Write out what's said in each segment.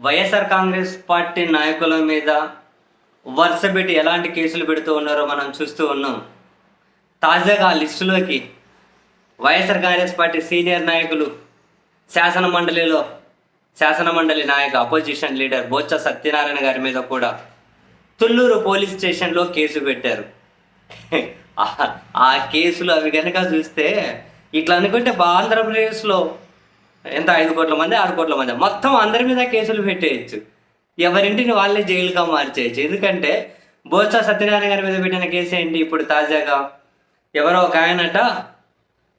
YSR Congress party నాయకుల మీద వరుస పెట్టి ఎలాంటి కేసులు పెడుతూ ఉన్నారో మనం చూస్తూ ఉన్నాం. తాజాగా ఆ లిస్టులోకి వైఎస్ఆర్ కాంగ్రెస్ పార్టీ సీనియర్ నాయకులు శాసన మండలిలో శాసన మండలి నాయక అపోజిషన్ లీడర్ బొత్స సత్యనారాయణ గారి మీద కూడా తుళ్ళూరు పోలీస్ స్టేషన్లో కేసు పెట్టారు. ఆ- కేసులు అవి కనుక చూస్తే ఇట్లా అనుకుంటే ఆంధ్రప్రదేశ్లో ఎంత? ఐదు కోట్ల మంది ఆరు కోట్ల మంది. మొత్తం అందరి మీద కేసులు పెట్టేయచ్చు. ఎవరింటిని వాళ్ళే జైలుగా మార్చేయచ్చు. ఎందుకంటే బోత్స సత్యనారాయణ గారి మీద పెట్టిన కేసు ఏంటి? ఇప్పుడు తాజాగా ఎవరో ఒక ఆయనట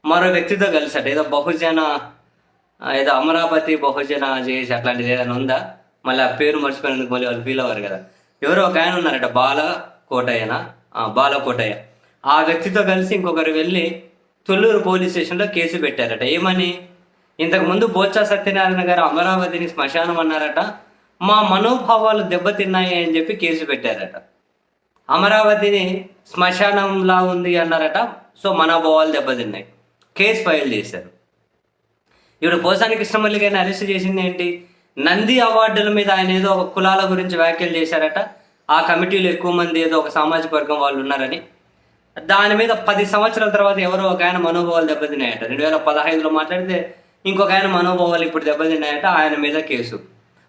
మరో వ్యక్తితో కలిసాట ఏదో బహుజన ఏదో అమరావతి బహుజన చేసి అట్లాంటిది ఏదైనా ఉందా? మళ్ళీ ఆ పేరు మర్చిపోయినందుకు మళ్ళీ వాళ్ళు ఫీల్ అవ్వరు కదా. ఎవరో ఒక ఆయన ఉన్నారట బాల కోటయ్యనా. ఆ, బాల కోటయ్య. ఆ వ్యక్తితో కలిసి ఇంకొకరు వెళ్ళి తొల్లూరు పోలీస్ స్టేషన్లో కేసు పెట్టారట. ఏమని? ఇంతకు ముందు బోత్స సత్యనారాయణ గారు అమరావతిని శ్మశానం అన్నారట. మా మనోభావాలు దెబ్బతిన్నాయి అని చెప్పి కేసు పెట్టారట. అమరావతిని శ్మశానంలా ఉంది అన్నారట. సో మనోభావాలు దెబ్బతిన్నాయి. కేసు ఫైల్ చేశారు. ఇప్పుడు పోసాని కృష్ణమల్లి గారిని అరెస్ట్ చేసింది ఏంటి? నంది అవార్డుల మీద ఆయన ఏదో ఒక కులాల గురించి వ్యాఖ్యలు చేశారట. ఆ కమిటీలో ఎక్కువ మంది ఏదో ఒక సామాజిక వర్గం వాళ్ళు ఉన్నారని. దాని మీద పది సంవత్సరాల తర్వాత ఎవరో ఒక ఆయన మనోభావాలు దెబ్బతిన్నాయట. రెండు వేల పదహైదులో మాట్లాడితే ఇంకొక ఆయన మనోభావాలు ఇప్పుడు దెబ్బతిన్నాయంటే ఆయన మీద కేసు.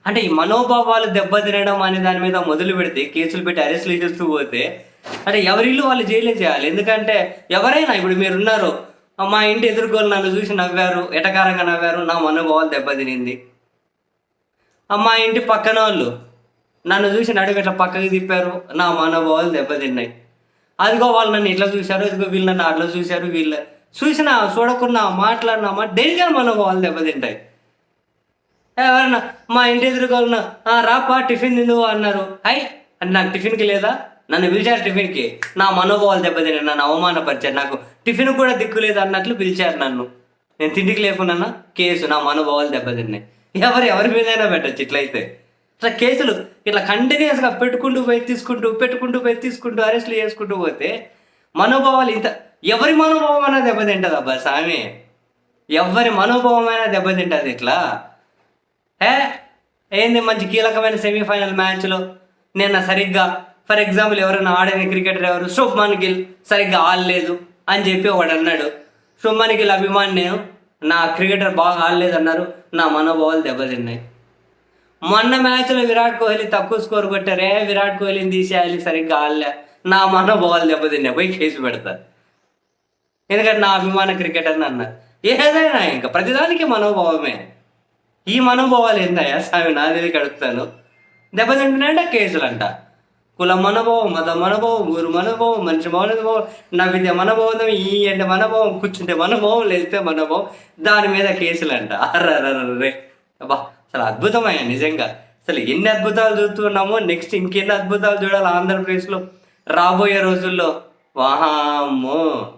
అంటే ఈ మనోభావాలు దెబ్బతినడం అనే దాని మీద మొదలు పెడితే కేసులు పెట్టి అరెస్టులు చేస్తూ పోతే అంటే ఎవరిల్లు వాళ్ళు జైలే చేయాలి? ఎందుకంటే ఎవరైనా ఇప్పుడు మీరున్నారు మా ఇంటి ఎదుర్కొని నన్ను చూసి నవ్వారు ఎటకారంగా నవ్వారు నా మనోభావాలు దెబ్బతినింది. మా ఇంటి పక్కన వాళ్ళు నన్ను చూసి నడుగు ఇట్లా పక్కకి తిప్పారు నా మనోభావాలు దెబ్బతిన్నాయి. అదిగో వాళ్ళు నన్ను ఇట్లా చూశారు ఇదిగో వీళ్ళు నన్ను అట్లా చూశారు వీళ్ళు చూసినా చూడకున్నా మాట్లాడినామా డైలీగా మనోభావాలు దెబ్బతింటాయి. ఎవరన్నా మా ఇంటి ఎదురుకోవాలన్నా రాపా టిఫిన్ తిందువు అన్నారు. హై అంటే నాకు టిఫిన్కి లేదా? నన్ను పిలిచారు టిఫిన్కి. నా మనోభావాలు దెబ్బతిన్నాయి నన్ను అవమానపరిచారు. నాకు టిఫిన్ కూడా దిక్కు లేదు అన్నట్లు పిలిచారు నన్ను. నేను తిండికి లేకున్నా కేసు నా మనోభావాలు దెబ్బతిన్నాయి. ఎవరు ఎవరి మీదైనా పెట్టచ్చు ఇట్లయితే. ఇట్లా కేసులు ఇట్లా కంటిన్యూస్గా పెట్టుకుంటూ పోయి తీసుకుంటూ పెట్టుకుంటూ పోయి తీసుకుంటూ అరెస్టులు చేసుకుంటూ పోతే మనోభావాలు ఇంత ఎవరి మనోభావం అయినా దెబ్బతింటది అబ్బా స్వామి ఎవరి మనోభావం అయినా దెబ్బతింటది ఇట్లా? ఏ ఏంది మంచి కీలకమైన సెమీఫైనల్ మ్యాచ్లో నిన్న సరిగ్గా ఫర్ ఎగ్జాంపుల్ ఎవరైనా ఆడిన క్రికెటర్ ఎవరు? శుభ్మన్ గిల్ సరిగ్గా ఆడలేదు అని చెప్పి ఒకడు అన్నాడు. శుభ్మన్ గిల్ అభిమాని నేను. నా క్రికెటర్ బాగా ఆడలేదు అన్నారు నా మనోభావాలు దెబ్బతిన్నాయి మొన్న మ్యాచ్లో విరాట్ కోహ్లీ తక్కువ స్కోర్ కొట్టారే విరాట్ కోహ్లీని తీసేయాలి సరిగ్గా ఆడలే. నా మనోభావాలు దెబ్బతిన్నాయి పోయి కేసు పెడతారు ఎందుకంటే నా అభిమాన క్రికెటర్ అని అన్నారు ఏదైనా ఇంకా ప్రతిదానికి మనోభావమే. ఈ మనోభావాలు ఏందయ్యా? స్వామి నా దగ్గరికి అడుగుతాను. దెబ్బతింటున్నాయంటే కేసులు అంట కుల మనోభావం మత మనోభావం ఊరు మనోభావం మనిషి మనోభావం నవ్వితే మనోభావం ఈ అంటే మనోభావం కూర్చుంటే మనోభావం లేస్తే మనోభావం దాని మీద కేసులు అంట అర్రర్రే అబ్బా అసలు అద్భుతమయ్యా నిజంగా. అసలు ఎన్ని అద్భుతాలు చూస్తున్నామో నెక్స్ట్ ఇంకెన్ని అద్భుతాలు చూడాలి ఆంధ్రప్రదేశ్లో? రాబోయే రోజుల్లో. వాహమ్మో.